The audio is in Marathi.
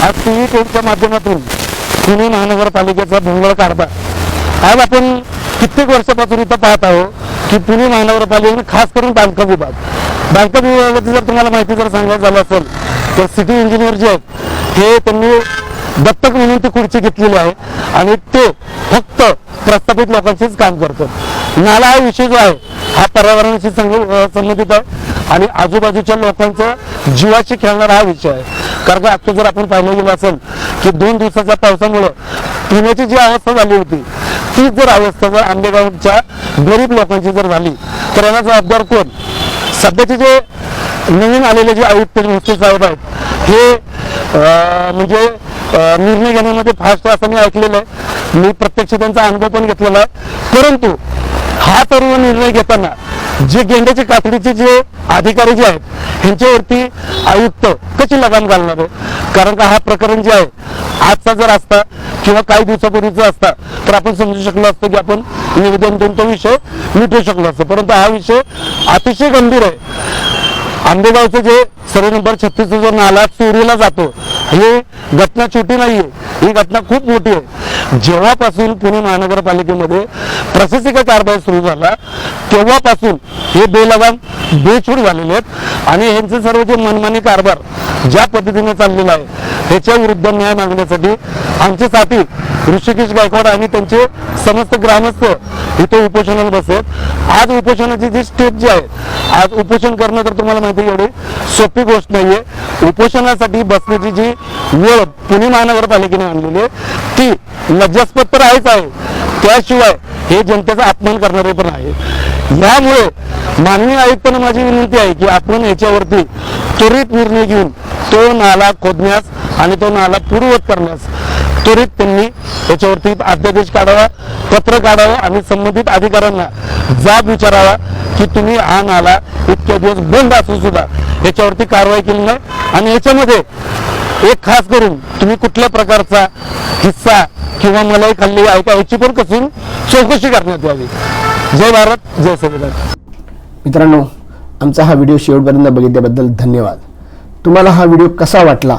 त्यांच्या माध्यमातून पुणे महानगरपालिकेचा भोंगळ काढता. आज आपण कित्येक वर्षापासून इथं पाहत आहोत की पुणे महानगरपालिकेने खास करून बांधकाम विभाग. बांधकाम विभागाची जर तुम्हाला माहिती जर सांगायचं झालं असेल तर सिटी इंजिनियर जे आहेत हे त्यांनी दत्तक म्हणून ती खुर्ची घेतलेली आहे आणि ते फक्त प्रस्थापित लोकांशीच काम करतात. नाला हा विषय जो आहे हा पर्यावरणाशी संबंधित आहे आणि आजूबाजूच्या लोकांचा जीवाशी खेळणारा हा विषय आहे. कारण का आता जर आपण पाहिलं गेलं असेल की दोन दिवसाच्या पावसामुळं पिण्याची जी अवस्था झाली होती तीच जर अवस्था जर आंबेगावच्या गरीब लोकांची जर झाली तर याला जबाबदार कोण? सध्याचे जे नवीन आलेले जे आयुक्त मुस्ती साहेब आहेत हे म्हणजे निर्णय घेण्यामध्ये फास्ट असं मी ऐकलेलं आहे. मी प्रत्यक्ष त्यांचा अनुभव पण घेतलेला आहे. परंतु हा सर्व निर्णय घेताना जे गेंड्याचे कातडीचे जे अधिकारी जे आहेत ह्यांच्यावरती आयुक्त कशी लगाम घालणार आहे? कारण का हा प्रकरण जे आहे आजचा जर असता किंवा काही दिवसापूर्वीचा असता तर आपण समजू शकलो असतो की आपण निवेदन देऊन तो विषय मिटवू शकलो असतो. परंतु हा विषय अतिशय गंभीर आहे. आंबेगावचं जे सर्व नंबर छत्तीस जो नाला चोरीला जातो ही घटना छोटी नाहीये. ही घटना खूप मोठी आहे. जेव्हापासून पुणे महानगरपालिकेमध्ये प्रशासकीय कारभार सुरू झाला तेव्हापासून हे बेलगाम बेछूट झालेले आहेत. आणि यांचे सर्व जे मनमानी कारभार ज्या पद्धतीने चाललेला आहे ह्याच्या विरुद्ध न्याय मागण्यासाठी आमचे साथी ऋषिकेश गायकवाड आणि त्यांचे समस्त ग्रामस्थ इथे उपोषणाला बसत आज उपोषणाची जी स्टेप जी आहे आज उपोषण करणं तर तुम्हाला माहिती आहे एवढी सोपी गोष्ट नाहीये. उपोषणासाठी बसण्याची जी वेळ पुणे महानगरपालिकेने आणलेली आहे ती लज्जास्पद तर आहेच आहे. त्याशिवाय हे जनतेचा अपमान करणारे पण आहे. यामुळे माननीय आयुक्तांना माझी विनंती आहे की आपण याच्यावरती त्वरित निर्णय घेऊन तो नाला खोदण्यास आणि तो नाला पूर्ववत करण्यास. त्वरित त्यांनी याच्यावरती अध्यादेश काढावा पत्र काढावं आणि संबंधित अधिकाऱ्यांना जाब विचारावा की तुम्ही हा नाला इतक्या दिवस बंद असून सुद्धा याच्यावरती कारवाई केली नाही. आणि याच्यामध्ये एक खास करून तुम्ही कुठल्या प्रकारचा हिस्सा किंवा मलाई खाल्ली आहे का याची पण कसून चौकशी करण्यात यावी. जय भारत जय संविधान. मित्रांनो आमचा हा व्हिडिओ शेवटपर्यंत बघितल्याबद्दल धन्यवाद. तुम्हाला हा व्हिडिओ कसा वाटला